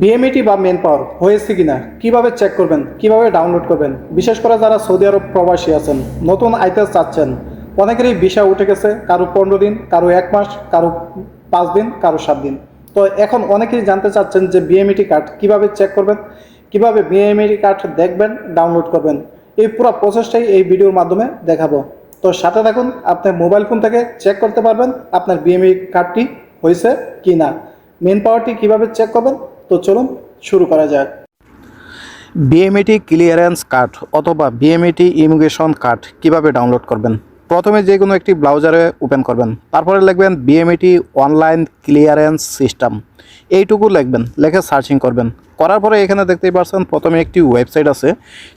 BMET বা মেন পাওয়ার হয়েছে কিনা, কীভাবে চেক করবেন, কীভাবে ডাউনলোড করবেন, বিশেষ করে যারা সৌদি আরব প্রবাসী আছেন, নতুন আইতে চাচ্ছেন, অনেকেরই ভিসা উঠে গেছে, কারও পনেরো দিন, কারও এক মাস, কারও পাঁচ দিন, কারও সাত দিন। তো এখন অনেকেই জানতে চাচ্ছেন যে বিএমইটি কার্ড কীভাবে চেক করবেন, কীভাবে বিএমইটি কার্ড দেখবেন ডাউনলোড করবেন। এই পুরো প্রসেসটাই এই ভিডিওর মাধ্যমে দেখাবো। তো সাথে থাকুন আপনার মোবাইল ফোন থেকে চেক করতে পারবেন আপনার বিএমই কার্ডটি হয়েছে কি না মেন পাওয়ারটি কীভাবে চেক করবেন তো চলুন শুরু করা যাক। বিএমইটি ক্লিয়ারেন্স কার্ড অথবা বিএমইটি ইমিগ্রেশন কার্ড কীভাবে ডাউনলোড করবেন? প্রথমে যে কোনো একটি ব্রাউজারে ওপেন করবেন। তারপরে লিখবেন বিএমইটি অনলাইন ক্লিয়ারেন্স সিস্টেম এইটুকু লিখবেন, লিখে সার্চিং করবেন। করার পরে এখানে দেখতেই পাচ্ছেন প্রথমে একটি ওয়েবসাইট আছে।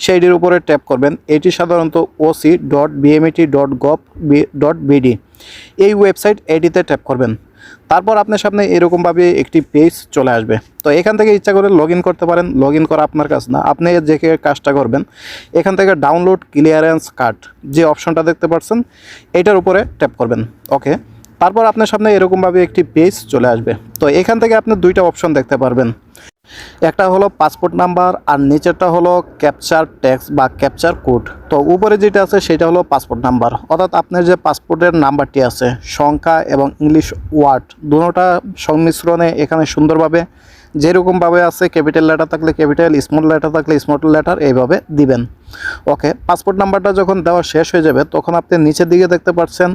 সেইটির উপরে ট্যাপ করবেন। এটি সাধারণত OC dot BMET dot gov dot BD এই ওয়েবসাইট এটিতে ট্যাপ করবেন। তারপর আপনার সামনে এরকমভাবে একটি পেজ চলে আসবে। তো এখান থেকে ইচ্ছা করে লগ করতে পারেন। লগ ইন করা আপনার কাজ না। আপনি যে কাজটা করবেন, এখান থেকে ডাউনলোড ক্লিয়ারেন্স কার্ড যে অপশনটা দেখতে পাচ্ছেন, এটার উপরে ট্যাপ করবেন। ওকে তারপর আপনার সামনে এরকমভাবে একটি পেজ চলে আসবে। তো এখান থেকে আপনি দুইটা অপশন দেখতে পারবেন। একটা হলো পাসপোর্ট নাম্বার আর নিচেরটা হলো ক্যাপচার ট্যাক্স বা ক্যাপচার কোড তো উপরে যেটা আছে সেটা হলো পাসপোর্ট নাম্বার অর্থাৎ আপনার যে পাসপোর্টের নাম্বারটি আছে, সংখ্যা এবং ইংলিশ ওয়ার্ড দুটোটা সংমিশ্রণে এখানে সুন্দরভাবে যেরকমভাবে আছে ক্যাপিটাল লেটার থাকলে ক্যাপিটাল স্মল লেটার থাকলে স্মল লেটার এইভাবে দিবেন। ওকে পাসপোর্ট নাম্বারটা যখন দেওয়া শেষ হয়ে যাবে, তখন আপনি নিচের দিকে দেখতে পাচ্ছেন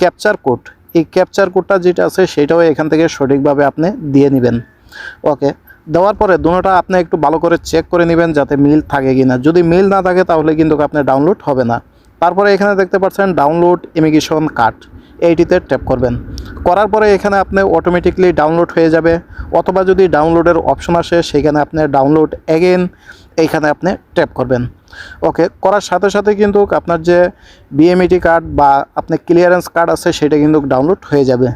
ক্যাপচার কোড এই ক্যাপচার কোডটা যেটা আছে সেটাও এখান থেকে সঠিকভাবে আপনি দিয়ে নেবেন। ওকে দেওয়ার পরে দুটোটা আপনি একটু ভালো করে চেক করে নেবেন যাতে মিল থাকে কি না যদি মিল না থাকে তাহলে কিন্তু আপনার ডাউনলোড হবে না। তারপরে এখানে দেখতে পাচ্ছেন ডাউনলোড ইমিগ্রেশন কার্ড এইটিতে ট্যাপ করবেন। করার পরে এখানে আপনি অটোমেটিকলি ডাউনলোড হয়ে যাবে। অথবা যদি ডাউনলোডের অপশন আসে, সেখানে আপনি ডাউনলোড এগেন এইখানে আপনি ট্যাপ করবেন। ওকে, করার সাথে সাথে কিন্তু আপনার যে বিএমইটি কার্ড বা আপনার ক্লিয়ারেন্স কার্ড আছে, সেটা কিন্তু ডাউনলোড হয়ে যাবে।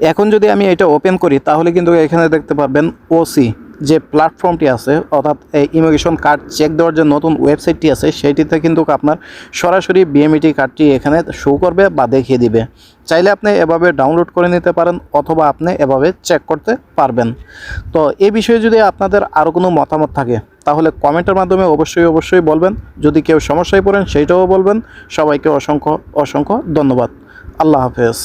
এখন যদি আমি এটা ওপেন করি, তাহলে কিন্তু এখানে দেখতে পাবেন ওসি যে প্ল্যাটফর্মটি আছে, অর্থাৎ এই ইমিগ্রেশন কার্ড চেক দেওয়ার যে নতুন ওয়েবসাইটটি আছে, সেইটিতে কিন্তু আপনার সরাসরি বিএমইটি কার্ডটি এখানে শো করবে বা দেখিয়ে দিবে। চাইলে আপনি এভাবে ডাউনলোড করে নিতে পারেন অথবা আপনি এভাবে চেক করতে পারবেন। তো এই বিষয়ে যদি আপনাদের আরও কোনো মতামত থাকে, তাহলে কমেন্টের মাধ্যমে অবশ্যই অবশ্যই বলবেন। যদি কেউ সমস্যায় পড়েন, সেইটাও বলবেন। সবাইকে অসংখ্য অসংখ্য ধন্যবাদ। আল্লাহ হাফেজ।